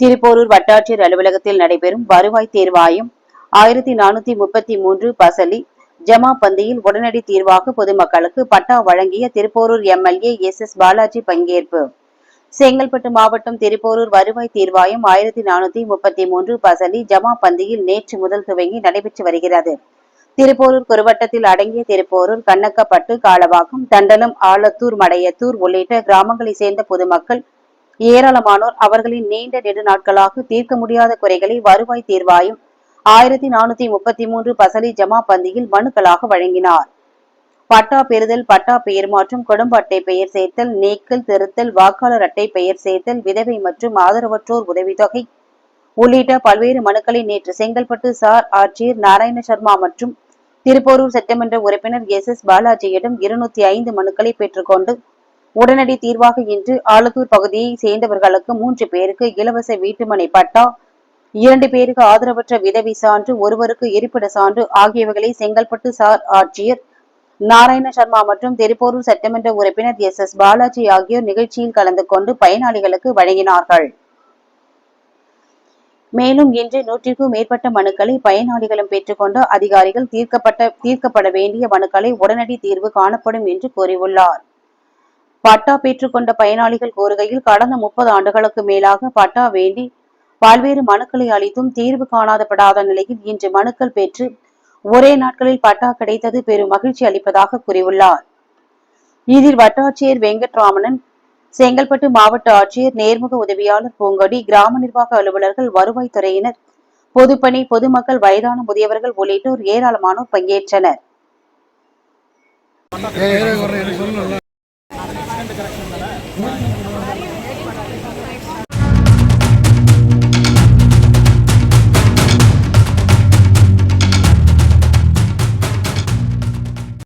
திருப்போரூர் வட்டாட்சியர் அலுவலகத்தில் நடைபெறும் வருவாய் தேர்வாயம் ஆயிரத்தி நானூத்தி முப்பத்தி மூன்று பசலி ஜமா பந்தியில் உடனடி தீர்வாக பொதுமக்களுக்கு பட்டா வழங்கிய Thiruporur MLA S S Balaji பங்கேற்பு. செங்கல்பட்டு மாவட்டம் திருப்போரூர் வருவாய் தீர்வாயம் ஆயிரத்தி நானூத்தி முப்பத்தி மூன்று பசலி ஜமா பந்தியில் நேற்று முதல் துவங்கி நடைபெற்று வருகிறது. திருப்போரூர் குறுவட்டத்தில் அடங்கிய திருப்போரூர் கண்ணக்கப்பட்டு காலவாக்கம் தண்டலம் ஆலத்தூர் மடையத்தூர் உள்ளிட்ட கிராமங்களைச் சேர்ந்த பொதுமக்கள் ஏராளமானோர் அவர்களின் நீண்ட நெடு நாட்களாக தீர்க்க முடியாத குறைகளை வருவாய் தீர்வாயும் ஆயிரத்தி நானூத்தி முப்பத்தி மூன்று பசலி ஜமா பந்தியில் மனுக்களாக வழங்கினார். பட்டா பெறுதல் பட்டா பெயர் மாற்றம் குடும்ப அட்டை பெயர் சேர்த்தல் நீக்கல் திருத்தல் வாக்காளர் அட்டை பெயர் சேர்த்தல் விதவை மற்றும் ஆதரவற்றோர் உதவித்தொகை உள்ளிட்ட பல்வேறு மனுக்களை நேற்று செங்கல்பட்டு சார் ஆட்சியர் நாராயண சர்மா மற்றும் திருப்போரூர் சட்டமன்ற உறுப்பினர் எஸ் எஸ் பாலாஜியிடம் இருநூத்தி ஐந்து மனுக்களை பெற்றுக்கொண்டு உடனடி தீர்வாக இன்று ஆலத்தூர் பகுதியை சேர்ந்தவர்களுக்கு மூன்று பேருக்கு இலவச வீட்டுமனை பட்டா இரண்டு பேருக்கு ஆதரவற்ற விதவி சான்று ஒருவருக்கு இருப்பிட சான்று ஆகியவைகளை செங்கல்பட்டு சார் ஆட்சியர் நாராயண சர்மா மற்றும் திருப்போரூர் சட்டமன்ற உறுப்பினர் எஸ் எஸ் பாலாஜி ஆகியோர் நிகழ்ச்சியில் கலந்து கொண்டு பயனாளிகளுக்கு வழங்கினார்கள். மேலும் இன்று நூற்றிற்கும் மேற்பட்ட மனுக்களை பயனாளிகளும் பெற்றுக்கொண்டு அதிகாரிகள் தீர்க்கப்பட்ட தீர்க்கப்பட வேண்டிய மனுக்களை உடனடி தீர்வு காணப்படும் என்று கூறியுள்ளார். பட்டா பெற்றுக்கொண்ட பயனாளிகள் கூறுகையில் கடந்த முப்பது ஆண்டுகளுக்கு மேலாக பட்டா வேண்டி பல்வேறு மனுக்களை அளித்தும் தீர்வு காணாதப்படாத நிலையில் இன்று மனுக்கள் பெற்று ஒரே நாட்களில் பட்டா கிடைத்தது பெரும் மகிழ்ச்சி அளிப்பதாக கூறியுள்ளார். இதில் வட்டாட்சியர் வெங்கட்ராமணன் செங்கல்பட்டு மாவட்ட ஆட்சியர் நேர்முக உதவியாளர் பூங்கொடி கிராம நிர்வாக அலுவலர்கள் வருவாய்த்துறையினர் பொதுப்பணி பொதுமக்கள் வயதான முதியவர்கள் உள்ளிட்டோர் ஏராளமானோர் பங்கேற்றனர். correction